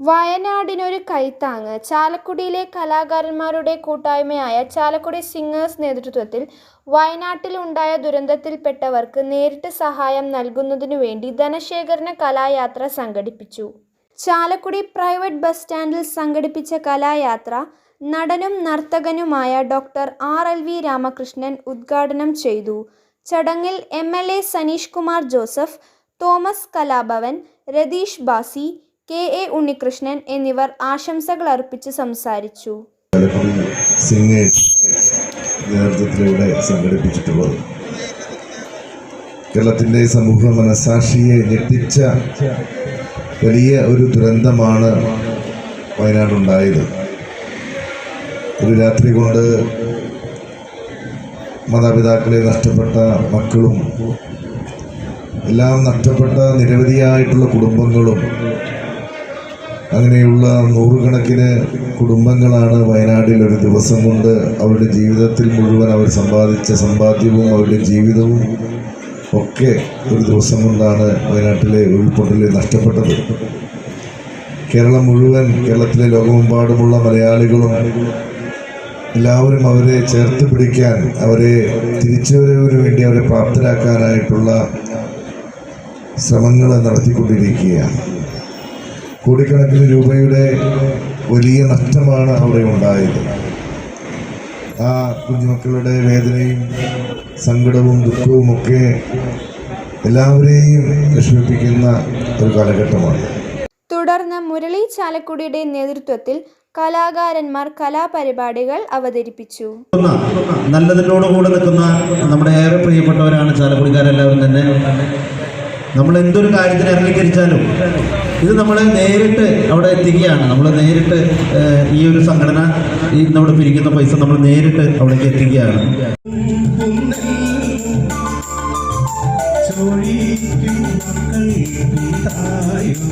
വയനാടിനൊരു കൈത്താങ്ങ്. ചാലക്കുടിയിലെ കലാകാരന്മാരുടെ കൂട്ടായ്മയായ ചാലക്കുടി സിംഗേഴ്സ് നേതൃത്വത്തിൽ വയനാട്ടിൽ ഉണ്ടായ ദുരന്തത്തിൽപ്പെട്ടവർക്ക് നേരിട്ട് സഹായം നൽകുന്നതിനു വേണ്ടി ധനശേഖരണ കലായാത്ര സംഘടിപ്പിച്ചു. ചാലക്കുടി പ്രൈവറ്റ് ബസ് സ്റ്റാൻഡിൽ സംഘടിപ്പിച്ച കലായാത്ര നടനും നർത്തകനുമായ doctor R L V Ramakrishnan ഉദ്ഘാടനം ചെയ്തു. ചടങ്ങിൽ M L A Saneesh Kumar Joseph Thomas Kalabhavan Ratheesh Basi K A Unnikrishnan എന്നിവർ ആശംസകൾ അർപ്പിച്ച് സംസാരിച്ചു കേരളത്തിന്റെ സമൂഹ മനസാക്ഷിയെ ഞെട്ടിച്ച വലിയ ഒരു ദുരന്തമാണ് വയനാടുണ്ടായത്. ഒരു രാത്രി കൊണ്ട് മാതാപിതാക്കളെ നഷ്ടപ്പെട്ട മക്കളും എല്ലാം നഷ്ടപ്പെട്ട നിരവധിയായിട്ടുള്ള കുടുംബങ്ങളും അങ്ങനെയുള്ള നൂറുകണക്കിന് കുടുംബങ്ങളാണ് വയനാട്ടിൽ ഒരു ദിവസം കൊണ്ട് അവരുടെ ജീവിതത്തിൽ മുഴുവൻ അവർ സമ്പാദിച്ച സമ്പാദ്യവും അവരുടെ ജീവിതവും ഒക്കെ ഒരു ദിവസം കൊണ്ടാണ് വയനാട്ടിലെ ഉരുൾപൊട്ടലിൽ നഷ്ടപ്പെട്ടത്. കേരളം മുഴുവൻ കേരളത്തിലെ ലോകമെമ്പാടുമുള്ള മലയാളികളും എല്ലാവരും അവരെ ചേർത്ത് പിടിക്കാൻ അവരെ തിരിച്ചുവരവിന് വേണ്ടി അവരെ പ്രാപ്തരാക്കാനായിട്ടുള്ള ശ്രമങ്ങൾ നടത്തിക്കൊണ്ടിരിക്കുകയാണ്. കോടിക്കണക്കിന് രൂപയുടെ വലിയ നഷ്ടമാണ് അവിടെ ഉണ്ടായത്. ആ കുഞ്ഞുമക്കളുടെ വേദനയും സങ്കടവും ദുഃഖവും ഒക്കെ എല്ലാവരെയും വിഷമിപ്പിക്കുന്ന ഒരു കാലഘട്ടമാണ്. തുടർന്ന് മുരളി ചാലക്കുടിയുടെ നേതൃത്വത്തിൽ കലാകാരന്മാർ കലാപരിപാടികൾ അവതരിപ്പിച്ചു. നല്ലതിനോട് കൂടെ നിൽക്കുന്ന നമ്മുടെ ഏറെ പ്രിയപ്പെട്ടവരാണ് ചാലക്കുടിക്കാരെല്ലാവരും തന്നെ. നമ്മൾ എന്തൊരു കാര്യത്തിന് ഇറങ്ങിത്തിരിച്ചാലും ഇത് നമ്മൾ നേരിട്ട് അവിടെ എത്തിക്കുകയാണ് നമ്മൾ നേരിട്ട് ഈ ഒരു സംഘടന ഈ നമ്മുടെ പിരിക്കുന്ന പൈസ നമ്മൾ നേരിട്ട് അവിടേക്ക് എത്തിക്കുകയാണ്. ചോഴിക്കും മക്കൾക്കും തായും